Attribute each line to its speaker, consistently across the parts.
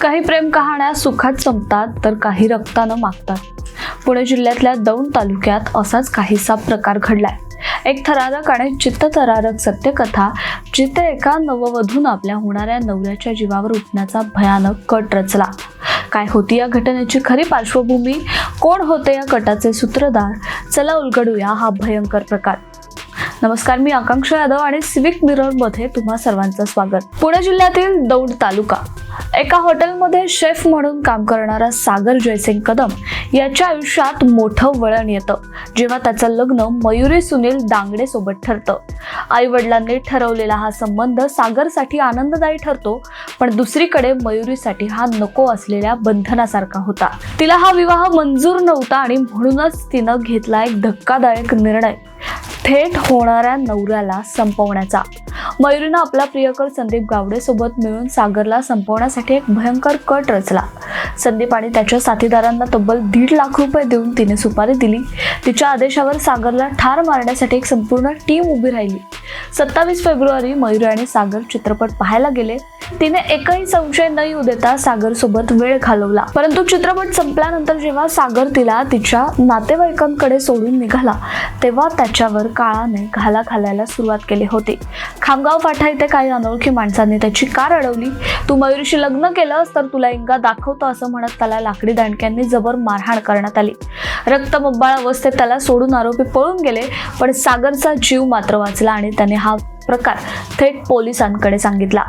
Speaker 1: काही प्रेम कहाण्या सुखात संपतात तर काही रक्तानं मागतात. पुणे जिल्ह्यातल्या दौंड तालुक्यात असाच काहीसा प्रकार घडलाय. एक थरारक आणि चित्तथरारक सत्यकथा जिथे एका नववधून आपल्या होणाऱ्या नवऱ्याच्या जीवावर उठण्याचा भयानक कट रचला. काय होती या घटनेची खरी पार्श्वभूमी? कोण होते या कटाचे सूत्रधार? चला उलगडूया हा भयंकर प्रकार. नमस्कार मी आकांक्षा यादव आणि सिविक मिररमध्ये तुम्हा सर्वांचं स्वागत. पुणे जिल्ह्यातील दौंड तालुका. एका हॉटेलमध्ये शेफ म्हणून काम करणारा सागर जयसिंग कदम याच्या आयुष्यात मोठं वळण येतं जेव्हा त्याचं लग्न मयुरी सुनील दांगडे सोबत ठरतं. आई वडिलांनी ठरवलेला हा संबंध सागरसाठी आनंददायी ठरतो पण दुसरीकडे मयुरीसाठी हा नको असलेल्या बंधनासारखा होता. तिला हा विवाह मंजूर नव्हता आणि म्हणूनच तिनं घेतला एक धक्कादायक निर्णय. थेट होणाऱ्या नवऱ्याला संपवण्याचा. मयुरीनं आपला प्रियकर संदीप गावडे सोबत मिळून सागरला संपवण्यासाठी एक भयंकर कट रचला. संदीप आणि त्याच्या साथीदारांना तब्बल दीड लाख रुपये देऊन तिने सुपारी दिली. तिच्या आदेशावर सागरला ठार मारण्यासाठी एक संपूर्ण टीम उभी राहिली. सत्तावीस फेब्रुवारी मयुरी आणि सागर चित्रपट पाहायला गेले. तिने एकही संशय न येऊ देता सागर सोबत वेळ घालवला. परंतु चित्रपट संपल्यानंतर जेव्हा सागर तिला तिच्या नातेवाईकांकडे सोडून निघाला तेव्हा त्याच्यावर काळाने घाला घालायला सुरुवात केली होती. खामगाव फाटा इथे काही अनोळखी माणसांनी त्याची कार अडवली. तू मयुरीशी लग्न केलंस तर तुला इंगा दाखवतो असं म्हणत त्याला लाकडी दांडक्यांनी जबर मारहाण करण्यात आली. रक्तमब्बाळ अवस्थेत त्याला सोडून आरोपी पळून गेले पण सागरचा जीव मात्र वाचला आणि त्याने हा प्रकार थेट पोलिसांकडे सांगितला.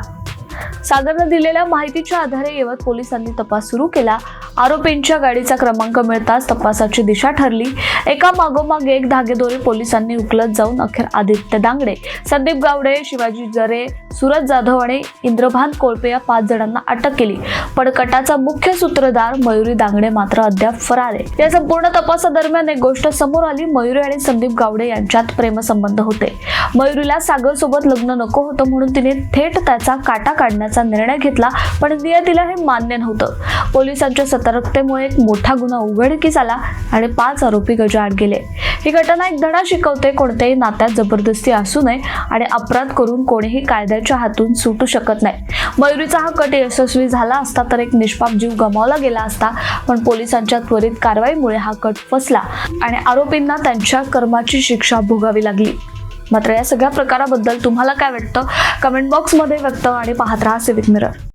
Speaker 1: सागरनं दिलेल्या माहितीच्या आधारे यवत पोलिसांनी तपास सुरू केला. आरोपींच्या गाडीचा क्रमांक मिळताच तपासाची दिशा ठरली. एका मागोमाग एक धागेदोरे पोलिसांनी उकलत जाऊन अखेर आदित्य दांगडे संदीप गावडे शिवाजी जरे सुरज जाधव आणि इंद्रभान कोळपे या पाच जणांना अटक केली. पण कटाचा मुख्य सूत्रधार मयुरी दांगडे मात्र अद्याप फरार आहे. या संपूर्ण तपासादरम्यान एक गोष्ट समोर आली मयुरी आणि संदीप गावडे यांच्यात प्रेमसंबंध होते. मयुरीला सागर सोबत लग्न नको होतं म्हणून तिने थेट त्याचा काटा करण्याचा निर्णय घेतला पण नियतीला हे मान्य नव्हतं. पोलिसांच्या सतर्कतेमुळे एक मोठा गुन्हा उघडकीस आला आणि पाच आरोपी गजाआड गेले. ही घटना एक धडा शिकवते कोणत्याही नात्यात जबरदस्ती असू नये आणि अपराध करून कोणीही कायद्याच्या हातून सुटू शकत नाही. मयुरीचा हा कट यशस्वी झाला असता तर एक निष्पाप जीव गमावला गेला असता पण पोलिसांच्या त्वरित कारवाईमुळे हा कट फसला आणि आरोपींना त्यांच्या कर्माची शिक्षा भोगावी लागली. मात्र या सगळ्या प्रकाराबद्दल तुम्हाला काय वाटतं? कमेंट बॉक्समध्ये व्यक्त आणि पाहत राहा सिविक मिरर